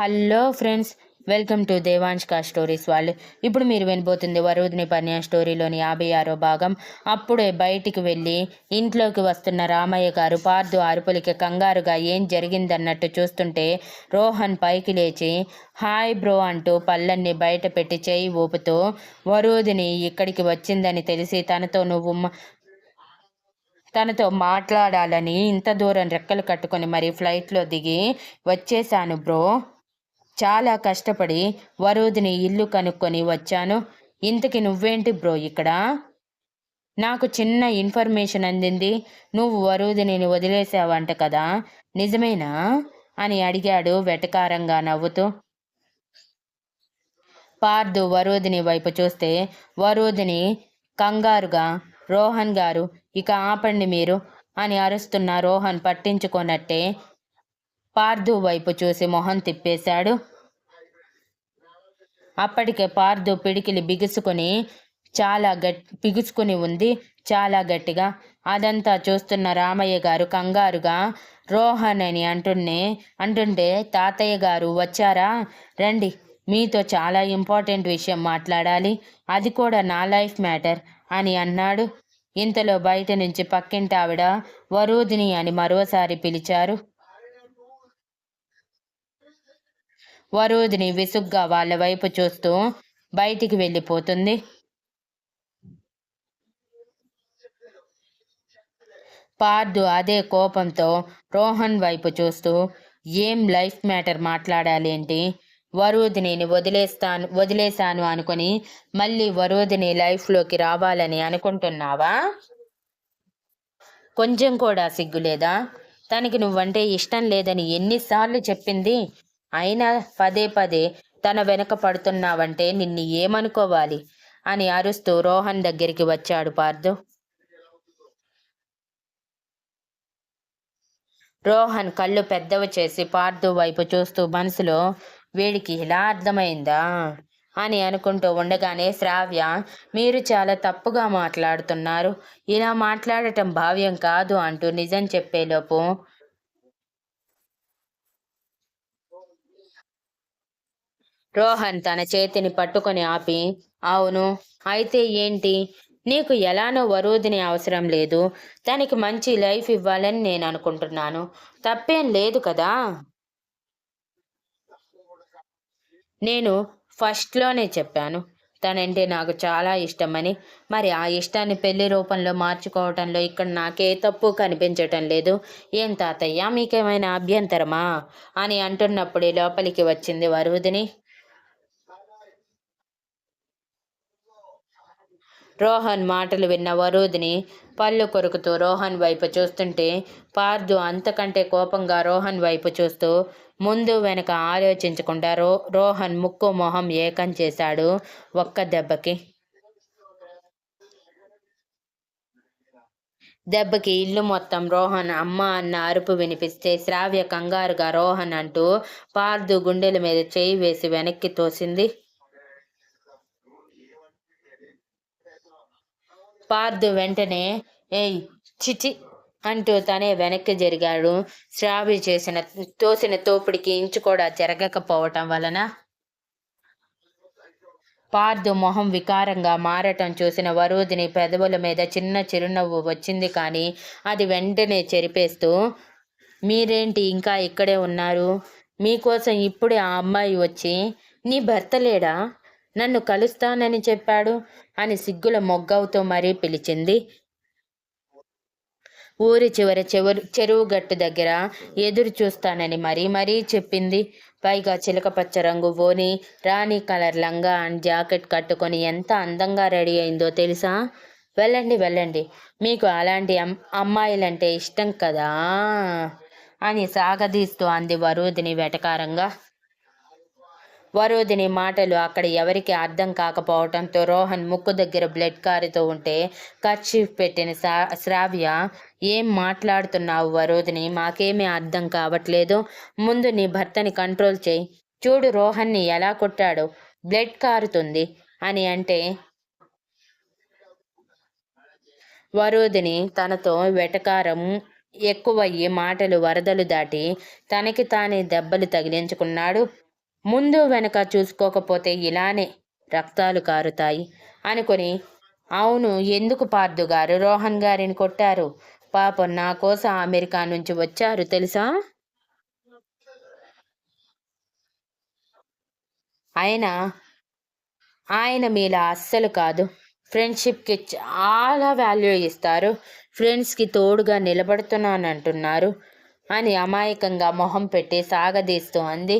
Hello friends welcome to దేవాంష్కా stories వాళ్ళు. ఇప్పుడు మీరు వినబోతుంది వరుదిని పన్య స్టోరీలోని యాభై ఆరో భాగం. అప్పుడే బయటికి వెళ్ళి ఇంట్లోకి వస్తున్న రామయ్య గారు పార్దు అరుపులకి కంగారుగా ఏం జరిగిందన్నట్టు చూస్తుంటే రోహన్ పైకి లేచి హాయ్ బ్రో అంటూ పళ్ళన్ని బయట పెట్టి చేయి ఊపుతూ వరుదిని ఇక్కడికి వచ్చిందని తెలిసి తనతో నువ్వు తనతో మాట్లాడాలని ఇంత దూరం రెక్కలు కట్టుకొని మరి ఫ్లైట్లో దిగి వచ్చేశాను బ్రో. చాలా కష్టపడి వరోధిని ఇల్లు కనుక్కొని వచ్చాను. ఇంతకి నువ్వేంటి బ్రో ఇక్కడ? నాకు చిన్న ఇన్ఫర్మేషన్ అందింది. నువ్వు వరుదిని వదిలేసావంట కదా? నిజమేనా? అని అడిగాడు వెటకారంగా నవ్వుతూ. పార్దు వరోధిని వైపు చూస్తే వరోధిని కంగారుగా రోహన్ గారు ఇక ఆపండి మీరు అని అరుస్తున్న రోహన్ పట్టించుకోనట్టే పార్దు వైపు చూసి మొహం తిప్పేశాడు. అప్పటికే పార్దు పిడికిలి బిగుసుకొని చాలా గట్ బిగుసుకుని ఉంది. చాలా గట్టిగా. అదంతా చూస్తున్న రామయ్య గారు కంగారుగా రోహన్ అని అంటున్నే అంటుంటే తాతయ్య గారు వచ్చారా? రండి మీతో చాలా ఇంపార్టెంట్ విషయం మాట్లాడాలి. అది కూడా నా లైఫ్ మ్యాటర్ అని అన్నాడు. ఇంతలో బయట నుంచి పక్కింటి ఆవిడ వరూదిని అని మరోసారి పిలిచారు. వరోధిని విసుగ్గా వాళ్ళ వైపు చూస్తూ బయటికి వెళ్ళిపోతుంది. పార్దు అదే కోపంతో రోహన్ వైపు చూస్తూ ఏం లైఫ్ మ్యాటర్ మాట్లాడాలేంటి? వరోధిని వదిలేస్తాను వదిలేశాను అనుకుని మళ్ళీ వరోధిని లైఫ్లోకి రావాలని అనుకుంటున్నావా? కొంచెం కూడా సిగ్గులేదా? తనకి నువ్వంటే ఇష్టం లేదని ఎన్నిసార్లు చెప్పింది? అయినా పదే పదే తన వెనక పడుతున్నావంటే నిన్ను ఏమనుకోవాలి? అని అరుస్తూ రోహన్ దగ్గరికి వచ్చాడు పార్థు. రోహన్ కళ్ళు పెద్దవి చేసి పార్థు వైపు చూస్తూ మనసులో వీడికి ఇలా అర్థమైందా? అని అనుకుంటూ ఉండగానే శ్రావ్య మీరు చాలా తప్పుగా మాట్లాడుతున్నారు. ఇలా మాట్లాడటం భావ్యం కాదు అంటూ నిజం చెప్పేలోపు రోహన్ తన చేతిని పట్టుకొని ఆపి అవును అయితే ఏంటి? నీకు ఎలానో వరుదిని అవసరం లేదు. తనకి మంచి లైఫ్ ఇవ్వాలని నేను అనుకుంటున్నాను. తప్పేం లేదు కదా? నేను ఫస్ట్లోనే చెప్పాను. తనంటే నాకు చాలా ఇష్టమని. మరి ఆ ఇష్టాన్ని పెళ్ళి రూపంలో మార్చుకోవటంలో ఇక్కడ నాకే తప్పు కనిపించటం లేదు. ఏం తాతయ్య మీకేమైనా అభ్యంతరమా? అని అంటున్నప్పుడే లోపలికి వచ్చింది వరుదిని. రోహన్ మాటలు విన్న వరూధిని పళ్ళు కొరుకుతూ రోహన్ వైపు చూస్తుంటే పార్దు అంతకంటే కోపంగా రోహన్ వైపు చూస్తూ ముందు వెనక ఆలోచించకుండా రో రోహన్ ముక్కు మొహం ఏకం చేశాడు ఒక్క దెబ్బకి. దెబ్బకి ఇల్లు మొత్తం రోహన్ అమ్మ అన్న అరుపు వినిపిస్తే శ్రావ్య కంగారుగా రోహన్ అంటూ పార్దు గుండెల మీద చేయి వేసి వెనక్కి తోసింది. పార్థు వెంటనే ఏయ్ చిచి అంటూ తనే వెనక్కి జరిగాడు. శ్రావి చేసిన తోసిన తోపుడికి ఇంచు కూడా జరగకపోవటం వలన పార్థు మొహం వికారంగా మారటం చూసిన వరుదిని పెదవుల మీద చిన్న చిరునవ్వు వచ్చింది కానీ అది వెంటనే చెరిపేస్తూ మీరేంటి ఇంకా ఇక్కడే ఉన్నారు? మీకోసం ఇప్పుడే ఆ అమ్మాయి వచ్చి నీ భర్త లేడా? నన్ను కలుస్తానని చెప్పాడు అని సిగ్గుల మొగ్గవుతో మరీ పిలిచింది. ఊరి చివర చెవరు చెరువు గట్టు దగ్గర ఎదురు చూస్తానని మరీ మరీ చెప్పింది. పైగా చిలకపచ్చ రంగు ఓని రాణి కలర్ లంగా అండ్ జాకెట్ కట్టుకొని ఎంత అందంగా రెడీ అయిందో తెలుసా? వెళ్ళండి వెళ్ళండి. మీకు అలాంటి అమ్మాయిలంటే ఇష్టం కదా? అని సాగదీస్తూ అంది వరుదిని వెటకారంగా. వరోధిని మాటలు అక్కడ ఎవరికి అర్థం కాకపోవటంతో రోహన్ ముక్కు దగ్గర బ్లడ్ కారుతూ ఉంటే కర్చీఫ్ పెట్టిన శ్రావ్య ఏం మాట్లాడుతున్నావు వరోధిని? మాకేమీ అర్థం కావట్లేదు. ముందు నీ భర్తని కంట్రోల్ చేయి. చూడు రోహన్ని ఎలా కొట్టాడు. బ్లడ్ కారుతుంది అని అంటే వరోధిని తనతో వెటకారం ఎక్కువయ్యి మాటలు వరదలు దాటి తనకి తానే దెబ్బలు తగిలించుకున్నాడు. ముందు వెనక చూసుకోకపోతే ఇలానే రక్తాలు కారుతాయి అనుకొని అవును ఎందుకు పార్దు గారు రోహన్ గారిని కొట్టారు? పాపం నా కోసం అమెరికా నుంచి వచ్చారు తెలుసా? ఆయన ఆయన మీలా అస్సలు కాదు. ఫ్రెండ్షిప్కి చాలా వాల్యూ ఇస్తారు. ఫ్రెండ్స్కి తోడుగా నిలబడుతున్నానంటున్నారు అని అమాయకంగా మొహం పెట్టి సాగదీస్తూ అంది.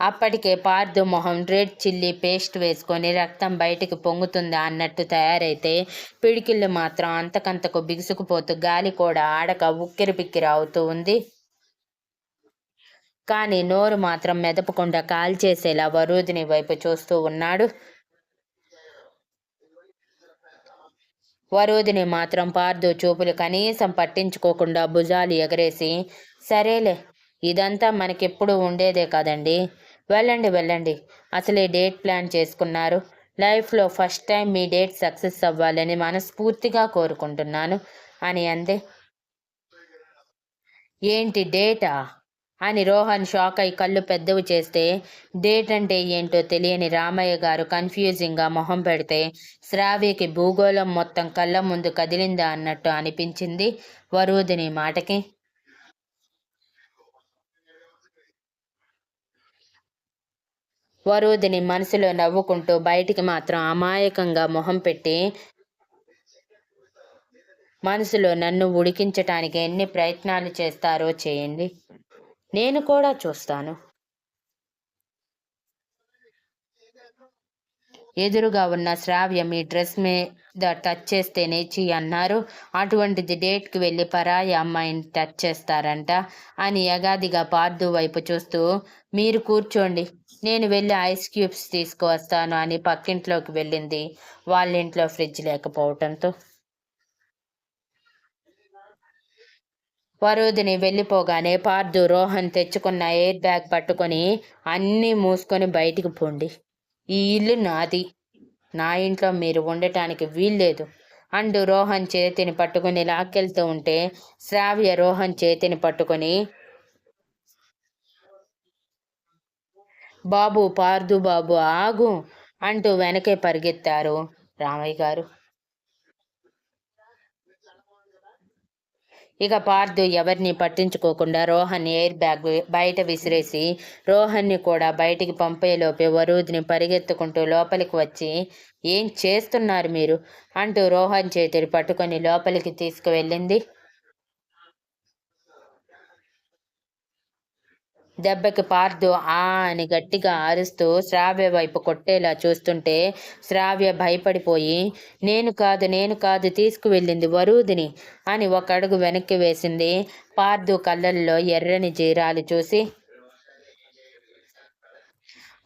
అప్పటికే పార్దు మొహం రెడ్ చిల్లీ పేస్ట్ వేసుకొని రక్తం బయటికి పొంగుతుందా అన్నట్టు తయారైతే పిడికిళ్ళు మాత్రం అంతకంతకు బిగుసుకుపోతూ గాలి కూడా ఆడక ఉక్కిరి పిక్కిరి అవుతూ ఉంది. కానీ నోరు మాత్రం మెదపకుండా కాల్చేసేలా వరూదిని వైపు చూస్తూ ఉన్నాడు. వరూదిని మాత్రం పార్దు చూపులు కనీసం పట్టించుకోకుండా భుజాలు ఎగరేసి సరేలే ఇదంతా మనకెప్పుడు ఉండేదే కదండి వెళ్ళండి వెళ్ళండి. అసలే డేట్ ప్లాన్ చేసుకున్నారు. లైఫ్లో ఫస్ట్ టైం మీ డేట్ సక్సెస్ అవ్వాలని మనస్ఫూర్తిగా కోరుకుంటున్నాను. అని అందే. ఏంటి డేటా? అని రోహన్ షాక్ అయి కళ్ళు పెద్దవి చేస్తే డేట్ అంటే ఏంటో తెలియని రామయ్య గారు కన్ఫ్యూజింగ్గా మొహం పెడితే శ్రావ్యకి భూగోళం మొత్తం కళ్ళ ముందు కదిలిందా అన్నట్టు అనిపించింది వరూదిని మాటకి. వరుదిని మనసులో నవ్వుకుంటూ బయటికి మాత్రం అమాయకంగా మొహం పెట్టి మనసులో నన్ను ఉడికించటానికి ఎన్ని ప్రయత్నాలు చేస్తారో చేయండి. నేను కూడా చూస్తాను. ఎదురుగా ఉన్న శ్రావ్య మీ డ్రెస్ మీద టచ్ చేస్తేనే చీ అన్నారు. అటువంటిది డేట్కి వెళ్ళి పరాయి అమ్మాయిని టచ్ చేస్తారంట అని యగాదిగా పార్దు వైపు చూస్తూ మీరు కూర్చోండి నేను వెళ్ళి ఐస్ క్యూబ్స్ తీసుకువస్తాను అని పక్కింట్లోకి వెళ్ళింది వాళ్ళ ఇంట్లో ఫ్రిడ్జ్ లేకపోవటంతో. వరుదిని వెళ్ళిపోగానే పార్దు రోహన్ తెచ్చుకున్న ఎయిర్ బ్యాగ్ పట్టుకొని అన్నీ మూసుకొని బయటికి పోండి. ఈ ఇల్లు నాది. నా ఇంట్లో మీరు ఉండటానికి వీల్లేదు. అంటూ రోహన్ చేతిని పట్టుకుని లాక్కెళ్తూ ఉంటే శ్రావ్య రోహన్ చేతిని పట్టుకొని బాబు పార్దు బాబు ఆగు అంటూ వెనకే పరిగెత్తారు రామయ్య గారు. ఇక పార్థు ఎవరిని పట్టించుకోకుండా రోహన్ ఎయిర్ బ్యాగ్ బయట విసిరేసి రోహన్ని కూడా బయటికి పంపేలోపే వరూధిని పరిగెత్తుకుంటూ లోపలికి వచ్చి ఏం చేస్తున్నారు మీరు? అంటూ రోహన్ చేతిని పట్టుకొని లోపలికి తీసుకువెళ్ళింది. దెబ్బకి పార్దు. ఆ అని గట్టిగా ఆరుస్తూ శ్రావ్య వైపు కొట్టేలా చూస్తుంటే శ్రావ్య భయపడిపోయి నేను కాదు నేను కాదు తీసుకువెళ్ళింది వరూదిని అని ఒక అడుగు వెనక్కి వేసింది. పార్దు కళ్ళల్లో ఎర్రని జీరాలు చూసి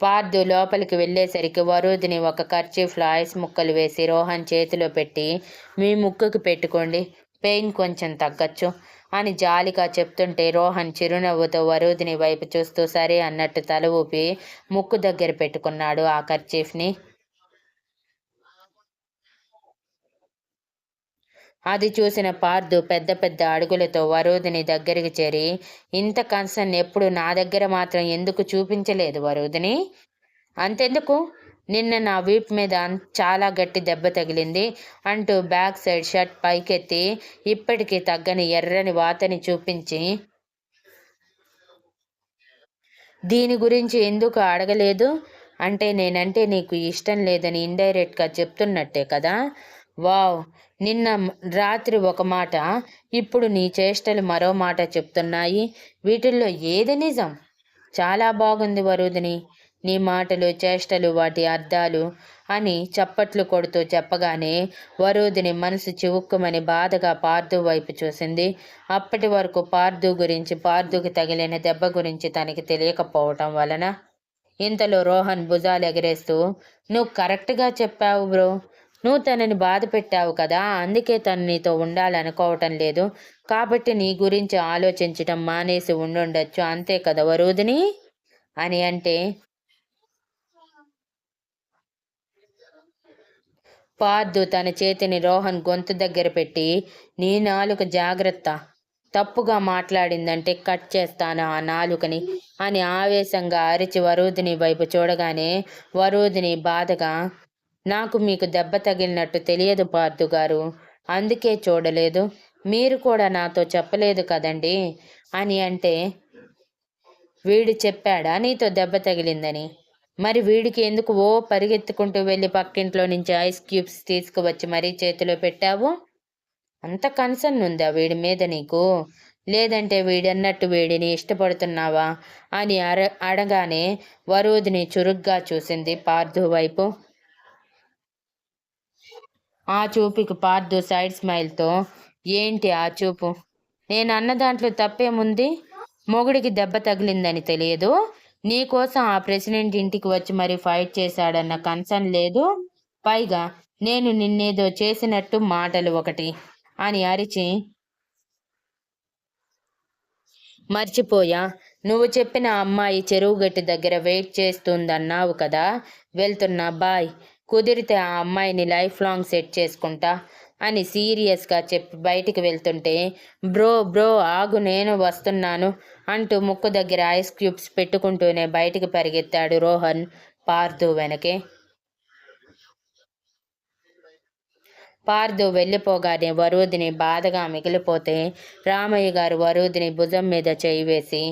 పార్దు లోపలికి వెళ్ళేసరికి వరూదిని ఒక కర్చీఫ్లో ఐస్ ముక్కలు వేసి రోహన్ చేతిలో పెట్టి మీ ముక్కుకు పెట్టుకోండి పెయిన్ కొంచెం తగ్గచ్చు. అని జాలిగా చెప్తుంటే రోహన్ చిరునవ్వుతో వరుదిని వైపు చూస్తూ సరే అన్నట్టు తల ఊపి ముక్కు దగ్గర పెట్టుకున్నాడు ఆ కర్చీఫ్ని. అది చూసిన పార్దు పెద్ద పెద్ద అడుగులతో వరుదిని దగ్గరికి చేరి ఇంత కన్సర్న్ ఎప్పుడు నా దగ్గర మాత్రం ఎందుకు చూపించలేదు వరుదిని? అంతెందుకు? నిన్న నా వీప్ మీద చాలా గట్టి దెబ్బ తగిలింది అంటూ బ్యాక్ సైడ్ షర్ట్ పైకెత్తి ఇప్పటికీ తగ్గని ఎర్రని వాతని చూపించి దీని గురించి ఎందుకు అడగలేదు? అంటే నేనంటే నీకు ఇష్టం లేదని ఇండైరెక్ట్గా చెప్తున్నట్టే కదా? వావ్! నిన్న రాత్రి ఒక మాట ఇప్పుడు నీ చేష్టలు మరో మాట చెప్తున్నాయి. వీటిల్లో ఏది నిజం? చాలా బాగుంది వరుదిని. నీ మాటలు చేష్టలు వాటి అర్థాలు అని చప్పట్లు కొడుతూ చెప్పగానే వరూదిని మనసు చివుక్కుమని బాధగా పార్దు వైపు చూసింది. అప్పటి వరకు పార్దు గురించి పార్దుకి తగిలిన దెబ్బ గురించి తనకి తెలియకపోవటం వలన ఇంతలో రోహన్ భుజాలు ఎగరేస్తూ నువ్వు కరెక్ట్గా చెప్పావు బ్రో. నువ్వు తనని బాధ పెట్టావు కదా. అందుకే తను నీతో ఉండాలనుకోవటం లేదు. కాబట్టి నీ గురించి ఆలోచించటం మానేసి ఉండుండొచ్చు. అంతే కదా వరుదిని అని అంటే పార్థు తన చేతిని రోహన్ గొంతు దగ్గర పెట్టి నీ నాలుక జాగ్రత్త. తప్పుగా మాట్లాడిందంటే కట్ చేస్తాను ఆ నాలుకని అని ఆవేశంగా అరిచి వరూధిని వైపు చూడగానే వరూధిని బాధగా నాకు మీకు దెబ్బ తగిలినట్టు తెలియదు పార్థు గారు. అందుకే చూడలేదు. మీరు కూడా నాతో చెప్పలేదు కదండి అని అంటే వీడు చెప్పాడా నీతో దెబ్బ తగిలిందని? మరి వీడికి ఎందుకు ఓ పరిగెత్తుకుంటూ వెళ్ళి పక్కింట్లో నుంచి ఐస్ క్యూబ్స్ తీసుకువచ్చి మరీ చేతిలో పెట్టావు? అంత కన్సర్న్ ఉందా వీడి మీద నీకు? లేదంటే వీడన్నట్టు వీడిని ఇష్టపడుతున్నావా అని అర అడగానే వరూదిని చురుగ్గా చూసింది పార్థు వైపు. ఆ చూపుకి పార్థు సైడ్ స్మైల్తో ఏంటి ఆ చూపు? నేను అన్న దాంట్లో తప్పేముంది? మొగుడికి దెబ్బ తగిలిందని తెలియదు? నీకోసం ఆ ప్రెసిడెంట్ ఇంటికి వచ్చి మరి ఫైట్ చేశాడన్న కన్సర్న్ లేదు. పైగా నేను నిన్నేదో చేసినట్టు మాటలు ఒకటి అని అరిచి మర్చిపోయా. నువ్వు చెప్పిన అమ్మాయి చెరువు గట్టి దగ్గర వెయిట్ చేస్తుందన్నావు కదా. వెళ్తున్నా బాయ్. కుదిరితే ఆ అమ్మాయిని లైఫ్ లాంగ్ సెట్ చేసుకుంటా. అని సీరియస్గా చెప్పి బయటికి వెళ్తుంటే బ్రో బ్రో ఆగు నేను వస్తున్నాను అంటూ ముక్కు దగ్గర ఐస్ క్యూబ్స్ పెట్టుకుంటూనే బయటికి పరిగెత్తాడు రోహన్ పార్థు వెనకే. పార్థు వెళ్ళిపోగానే వరుదిని బాధగా మిగిలిపోతే రామయ్య గారు వరుదిని భుజం మీద చేయి వేసి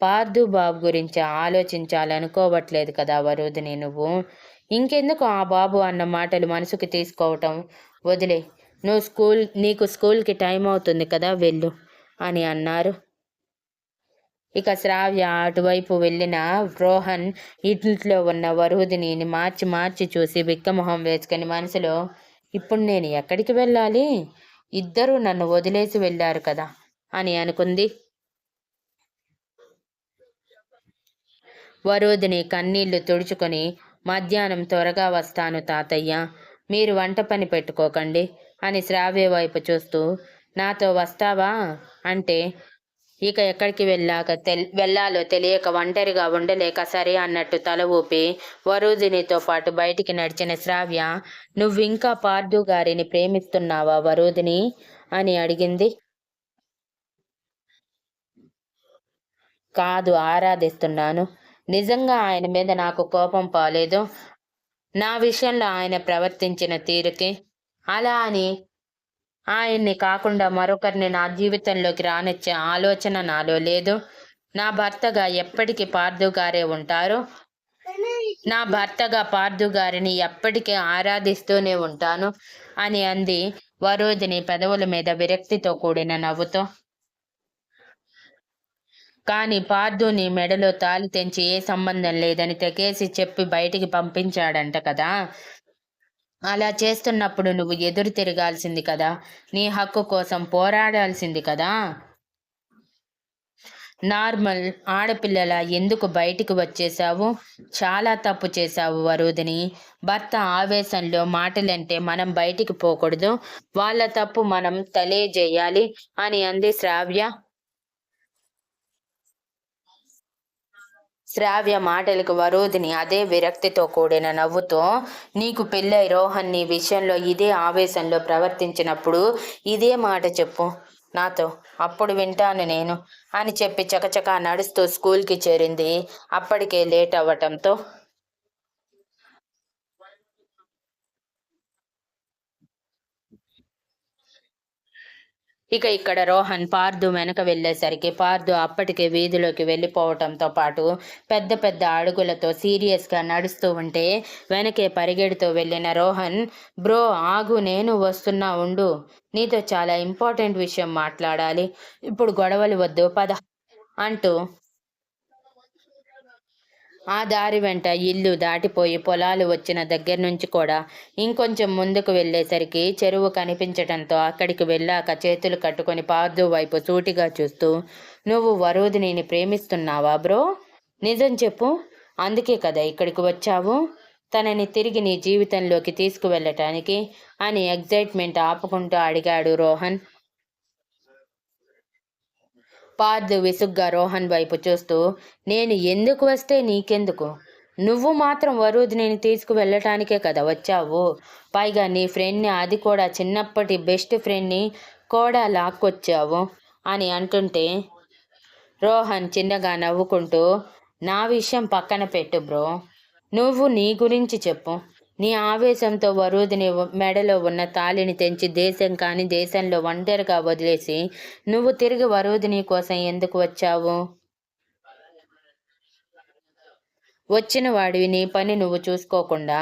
పార్థు బాబు గురించి ఆలోచించాలనుకోవట్లేదు కదా వరుదిని నువ్వు. ఇంకెందుకు ఆ బాబు అన్న మాటలు మనసుకు తీసుకోవటం? వదిలే నువ్వు స్కూల్ నీకు స్కూల్కి టైం అవుతుంది కదా వెళ్ళు అని అన్నారు. ఇక శ్రావ్య అటువైపు వెళ్ళిన రోహన్ ఇంట్లో ఉన్న వరుదిని మార్చి మార్చి చూసి బిక్కమొహం వేసుకుని మనసులో ఇప్పుడు నేను ఎక్కడికి వెళ్ళాలి? ఇద్దరూ నన్ను వదిలేసి వెళ్ళారు కదా అని అనుకుంది. వరుదిని కన్నీళ్ళు తుడుచుకొని మధ్యాహ్నం త్వరగా వస్తాను తాతయ్య మీరు వంట పని పెట్టుకోకండి. అని శ్రావ్య వైపు చూస్తూ నాతో వస్తావా? అంటే ఇక ఎక్కడికి వెళ్ళాక తెల్ వెళ్ళాలో తెలియక ఒంటరిగా ఉండలేక సరే అన్నట్టు తల ఊపి వరూధినితో పాటు బయటికి నడిచిన శ్రావ్య నువ్వింకా పార్దు గారిని ప్రేమిస్తున్నావా వరూధిని అని అడిగింది. కాదు ఆరాధిస్తున్నాను. నిజంగా ఆయన మీద నాకు కోపం పోలేదు. నా విషయంలో ఆయన ప్రవర్తించిన తీరుకి అలా అని ఆయన్ని కాకుండా మరొకరిని నా జీవితంలోకి రానిచ్చే ఆలోచన నాలో లేదు. నా భర్తగా ఎప్పటికీ పార్థు గారే ఉంటారు. నా భర్తగా పార్థు గారిని ఎప్పటికీ ఆరాధిస్తూనే ఉంటాను అని అంది వరోధిని పెదవుల మీద విరక్తితో కూడిన నవ్వుతో. కానీ పార్థుని మెడలో తాలి తెంచి ఏ సంబంధం లేదని తెగేసి చెప్పి బయటికి పంపించాడంట కదా. అలా చేస్తున్నప్పుడు నువ్వు ఎదురు తిరగాల్సింది కదా. నీ హక్కు కోసం పోరాడాల్సింది కదా. నార్మల్ ఆడపిల్లల ఎందుకు బయటికి వచ్చేసావు చాలా తప్పు చేశావు వరుదిని. భర్త ఆవేశంలో మాటలంటే మనం బయటికి పోకూడదు. వాళ్ళ తప్పు మనం తెలియజేయాలి అని అంది శ్రావ్య. శ్రావ్య మాటలకు వరోధిని అదే విరక్తితో కూడిన నవ్వుతో నీకు పెళ్ళై రోహన్ నీ విషయంలో ఇదే ఆవేశంలో ప్రవర్తించినప్పుడు ఇదే మాట చెప్పు. నాతో అప్పుడు వింటాను నేను అని చెప్పి చకచకా నడుస్తూ స్కూల్కి చేరింది. అప్పటికే లేట్ అవ్వటంతో ఇక ఇక్కడ రోహన్ పార్దు వెనక వెళ్ళేసరికి పార్దు అప్పటికే వీధిలోకి వెళ్ళిపోవటంతో పాటు పెద్ద పెద్ద అడుగులతో సీరియస్గా నడుస్తూ ఉంటే వెనకే పరిగెడుతూ వెళ్ళిన రోహన్ బ్రో ఆగు నేను వస్తున్నా ఉండు. నీతో చాలా ఇంపార్టెంట్ విషయం మాట్లాడాలి. ఇప్పుడు గొడవలు వద్దు పద అంటూ ఆ దారి వెంట ఇల్లు దాటిపోయి పొలాలు వచ్చిన దగ్గర నుంచి కూడా ఇంకొంచెం ముందుకు వెళ్ళేసరికి చెరువు కనిపించడంతో అక్కడికి వెళ్ళాక చేతులు కట్టుకొని పార్దు వైపు సూటిగా చూస్తూ నువ్వు వరుదినిని ప్రేమిస్తున్నావా బ్రో? నిజం చెప్పు. అందుకే కదా ఇక్కడికి వచ్చావు. తనని తిరిగి నీ జీవితంలోకి తీసుకువెళ్ళటానికి అని ఎగ్జైట్మెంట్ ఆపుకుంటూ అడిగాడు రోహన్. పార్థ్ విసుగ్గా రోహన్ వైపు చూస్తూ నేను ఎందుకు వస్తే నీకెందుకు? నువ్వు మాత్రం వరుద్ నేను తీసుకువెళ్ళటానికే కదా వచ్చావు. పైగా నీ ఫ్రెండ్ని అది కూడా చిన్నప్పటి బెస్ట్ ఫ్రెండ్ని కూడా లాక్కొచ్చావు అని అంటుంటే రోహన్ చిన్నగా నవ్వుకుంటూ నా విషయం పక్కన పెట్టు బ్రో. నువ్వు నీ గురించి చెప్పు. నీ ఆవేశంతో వరుదిని మెడలో ఉన్న తాళిని తెంచి దేశం కాని దేశంలో ఒంటరిగా వదిలేసి నువ్వు తిరిగి వరుదిని కోసం ఎందుకు వచ్చావు? వచ్చిన వాడివి నీ పని నువ్వు చూసుకోకుండా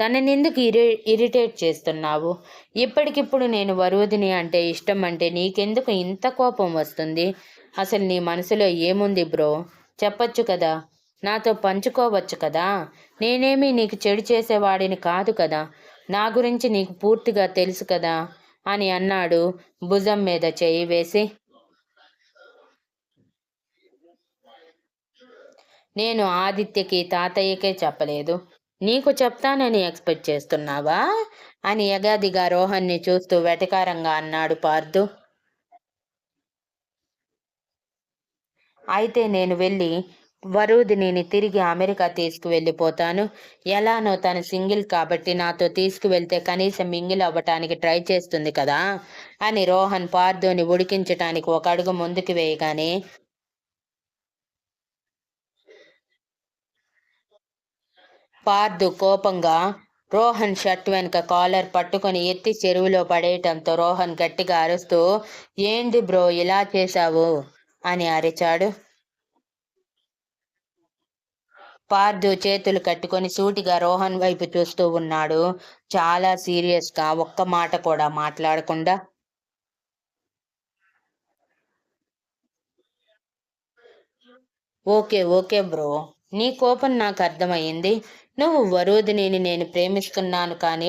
తనని ఎందుకు ఇరి ఇరిటేట్ చేస్తున్నావు? ఇప్పటికిప్పుడు నేను వరుదిని అంటే ఇష్టం అంటే నీకెందుకు ఇంత కోపం వస్తుంది? అసలు నీ మనసులో ఏముంది బ్రో? చెప్పచ్చు కదా? నాతో పంచుకోవచ్చు కదా. నేనేమీ నీకు చెడు చేసేవాడిని కాదు కదా. నా గురించి నీకు పూర్తిగా తెలుసు కదా అని అన్నాడు భుజం మీద చేయి వేసి. నేను ఆదిత్యకి తాతయ్యకే చెప్పలేదు. నీకు చెప్తానని ఎక్స్పెక్ట్ చేస్తున్నావా? అని యగాదిగా రోహన్ని చూస్తూ వెటకారంగా అన్నాడు పార్థు. అయితే నేను వెళ్ళి వరుదిని తిరిగి అమెరికా తీసుకువెళ్ళిపోతాను. ఎలానో తను సింగిల్ కాబట్టి నాతో తీసుకువెళ్తే కనీసం మింగిల్ అవ్వటానికి ట్రై చేస్తుంది కదా అని రోహన్ పార్థుని ఉడికించటానికి ఒక అడుగు ముందుకు వేయగానే పార్థు కోపంగా రోహన్ షర్ట్ వెనుక కాలర్ పట్టుకొని ఎత్తి చెరువులో పడేయటంతో రోహన్ గట్టిగా అరుస్తూ ఏంది బ్రో ఇలా చేశావు? అని అరిచాడు. పార్థు చేతులు కట్టుకొని సూటిగా రోహన్ వైపు చూస్తూ ఉన్నాడు. చాలా సీరియస్గా ఒక్క మాట కూడా మాట్లాడకుండా. Okay okay bro. నీ కోపం నాకు అర్థమైంది నువ్వు వరోధిని నేను ప్రేమిస్తున్నాను కానీ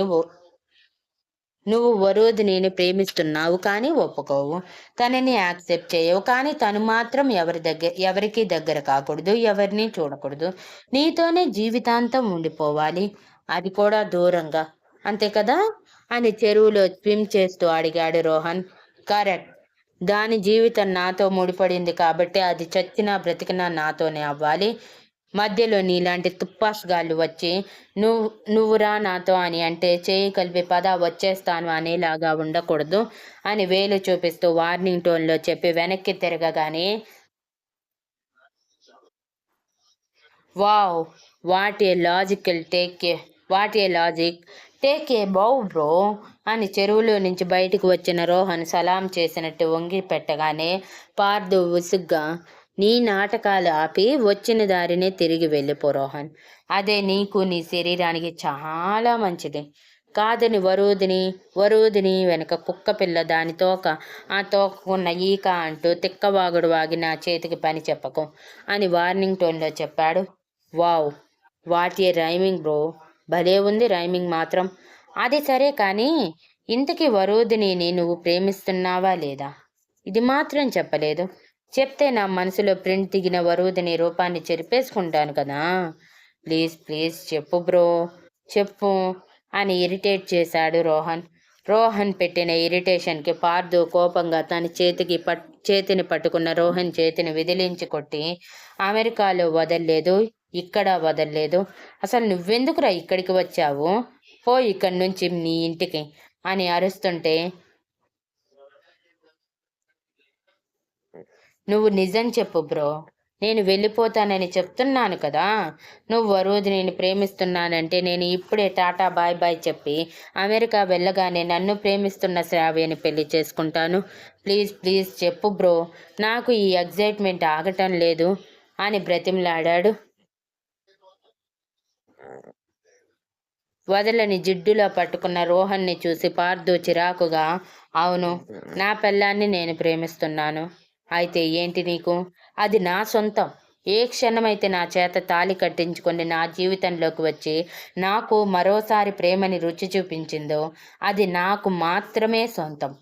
నువ్వు వరోధిని ప్రేమిస్తున్నావు కానీ ఒప్పుకోవు. తనని యాక్సెప్ట్ చేయవు కానీ తను మాత్రం ఎవరి దగ్గర ఎవరికి దగ్గర కాకూడదు ఎవరిని చూడకూడదు. నీతోనే జీవితాంతం ఉండిపోవాలి. అది కూడా దూరంగా. అంతే కదా? అని చెరువులో స్విమ్ చేస్తూ అడిగాడు రోహన్. కరెక్ట్. దాని జీవితం నాతో ముడిపడింది కాబట్టి అది చచ్చినా బ్రతికినా నాతోనే అవ్వాలి. మధ్యలో నీలాంటి తుప్పాసుగాళ్ళు వచ్చి నువ్వు నువ్వురా నాతో అని అంటే చేయి కలిపి పద వచ్చేస్తాను అనేలాగా ఉండకూడదు అని వేలు చూపిస్తూ వార్నింగ్ టోన్లో చెప్పి వెనక్కి తిరగగానే wow what a logical take a what a logic take a bow bro అని చెరువులో నుంచి బయటకు వచ్చిన రోహన్ సలాం చేసినట్టు వంగి పెట్టగానే పార్దు ఉసుగ్గా నీ నాటకాలు ఆపి వచ్చిన దారినే తిరిగి వెళ్ళిపో రోహన్. అదే నీకు నీ శరీరానికి చాలా మంచిది. కాదని వరుదిని వరుదిని వెనక కుక్క పిల్ల దాని తోక ఆ తోకకున్న ఈక అంటూ తిక్కవాగుడు వాగి నా చేతికి పని చెప్పకు అని వార్నింగ్ టోన్లో చెప్పాడు. Wow what a rhyming bro. భలే ఉంది రైమింగ్ మాత్రం. అది సరే కానీ ఇంతకీ వరుదిని నువ్వు ప్రేమిస్తున్నావా లేదా? ఇది మాత్రం చెప్పలేదు. చెప్తే నా మనసులో ప్రింట్ దిగిన వరువుదిని రూపాన్ని చెరిపేసుకుంటాను కదా. ప్లీజ్ ప్లీజ్ చెప్పు బ్రో. చెప్పు అని ఇరిటేట్ చేశాడు రోహన్. రోహన్ పెట్టిన ఇరిటేషన్కి పార్దు కోపంగా తన చేతికి పట్ చేతిని పట్టుకున్న రోహన్ చేతిని విదిలించి కొట్టి అమెరికాలో వదల్లేదు ఇక్కడ వదల్లేదు. అసలు నువ్వెందుకురా ఇక్కడికి వచ్చావు? పో ఇక్కడి నుంచి నీ ఇంటికి అని అరుస్తుంటే నువ్వు నిజం చెప్పు బ్రో. నేను వెళ్ళిపోతానని చెప్తున్నాను కదా. నువ్వు రోజు నేను ప్రేమిస్తున్నానంటే నేను ఇప్పుడే టాటా బాయ్ బాయ్ చెప్పి అమెరికా వెళ్ళగానే నన్ను ప్రేమిస్తున్న శ్రావ్యని పెళ్ళి చేసుకుంటాను. ప్లీజ్ ప్లీజ్ చెప్పు బ్రో. నాకు ఈ ఎగ్జైట్మెంట్ ఆగటం లేదు అని బ్రతిమలాడాడు. వదలని జిడ్డులో పట్టుకున్న రోహన్ని చూసి పార్దు చిరాకుగా అవును నా పెళ్ళాన్ని నేను ప్రేమిస్తున్నాను. అయితే ఏంటి నీకు? అది నా సొంతం. ఏ క్షణమైతే నా చేత తాలి కట్టించుకొని నా జీవితంలోకి వచ్చి నాకు మరోసారి ప్రేమని రుచి చూపించిందో అది నాకు మాత్రమే సొంతం.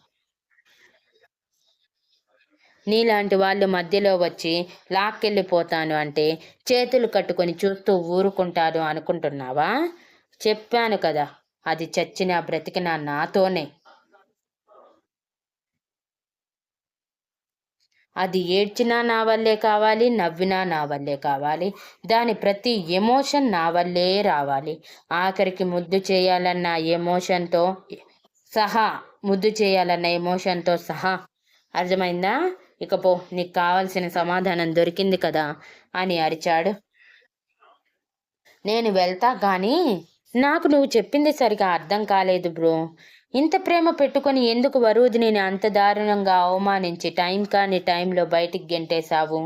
నీలాంటి వాళ్ళు మధ్యలో వచ్చి లాక్కెళ్ళిపోతాను అంటే చేతులు కట్టుకొని చూస్తూ ఊరుకుంటాను అనుకుంటున్నావా? చెప్పాను కదా అది చచ్చిన బ్రతికిన నాతోనే. అది ఏడ్చినా నా వల్లే కావాలి నవ్వినా నా వల్లే కావాలి. దాని ప్రతి ఎమోషన్ నా వల్లే రావాలి. ఆఖరికి ముద్దు చేయాలన్న ఎమోషన్తో సహా ముద్దు చేయాలన్న ఎమోషన్తో సహా. అర్థమైందా? ఇకపో నీకు కావలసిన సమాధానం దొరికింది కదా అని అరిచాడు. నేను వెళ్తా కానీ నాకు నువ్వు చెప్పింది సరిగా అర్థం కాలేదు బ్రో. ఇంత ప్రేమ పెట్టుకొని ఎందుకు వరుదిని అంత దారుణంగా అవమానించి టైం కాని టైంలో బయటికి గెంటేశావు?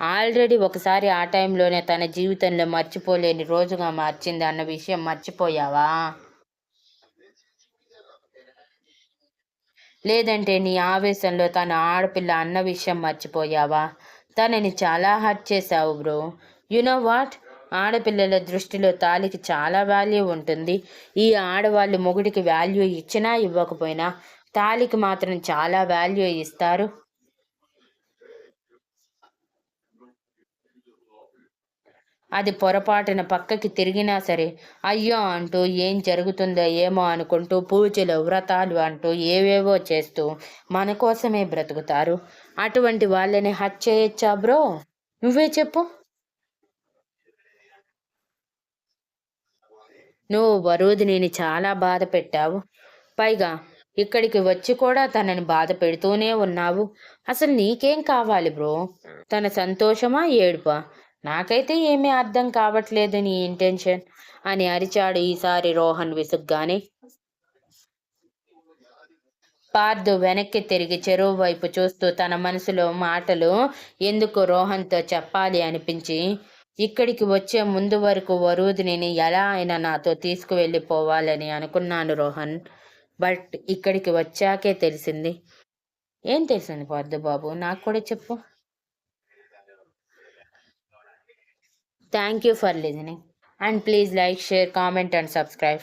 ఆల్రెడీ ఒకసారి ఆ టైంలోనే తన జీవితంలో మర్చిపోలేని రోజుగా మార్చింది అన్న విషయం మర్చిపోయావా? లేదంటే నీ ఆవేశంలో తన ఆడపిల్ల అన్న విషయం మర్చిపోయావా? తనని చాలా హర్ట్ చేశావు బ్రో. You know what? ఆడపిల్లల దృష్టిలో తాలికి చాలా వాల్యూ ఉంటుంది. ఈ ఆడవాళ్ళు మొగుడికి వాల్యూ ఇచ్చినా ఇవ్వకపోయినా తాలికి మాత్రం చాలా వాల్యూ ఇస్తారు. అది పొరపాటున పక్కకి తిరిగినా సరే అయ్యో అంటూ ఏం జరుగుతుందో ఏమో అనుకుంటూ పూజలు వ్రతాలు అంటూ ఏవేవో చేస్తూ మన కోసమే బ్రతుకుతారు. అటువంటి వాళ్ళని హత్య చేయొచ్చా బ్రో? నువ్వే చెప్పు. నువ్వు వరుదిని చాలా బాధ పెట్టావు. పైగా ఇక్కడికి వచ్చి కూడా తనని బాధ పెడుతూనే ఉన్నావు. అసలు నీకేం కావాలి బ్రో? తన సంతోషమా ఏడుపా? నాకైతే ఏమీ అర్థం కావట్లేదు నీ ఇంటెన్షన్ అని అరిచాడు ఈసారి రోహన్ విసుగ్గానే. పార్దు వెనక్కి తిరిగి చెరువు వైపు చూస్తూ తన మనసులో మాటలు ఎందుకు రోహన్తో చెప్పాలి అనిపించి ఇక్కడికి వచ్చే ముందు వరకు వరుదిని ఎలా అయినా నాతో తీసుకువెళ్ళిపోవాలని అనుకున్నాను రోహన్. బట్ ఇక్కడికి వచ్చాకే తెలిసింది. ఏం తెలిసింది పార్దు బాబు నాకు కూడా చెప్పు. Thank you for listening and please like share comment and subscribe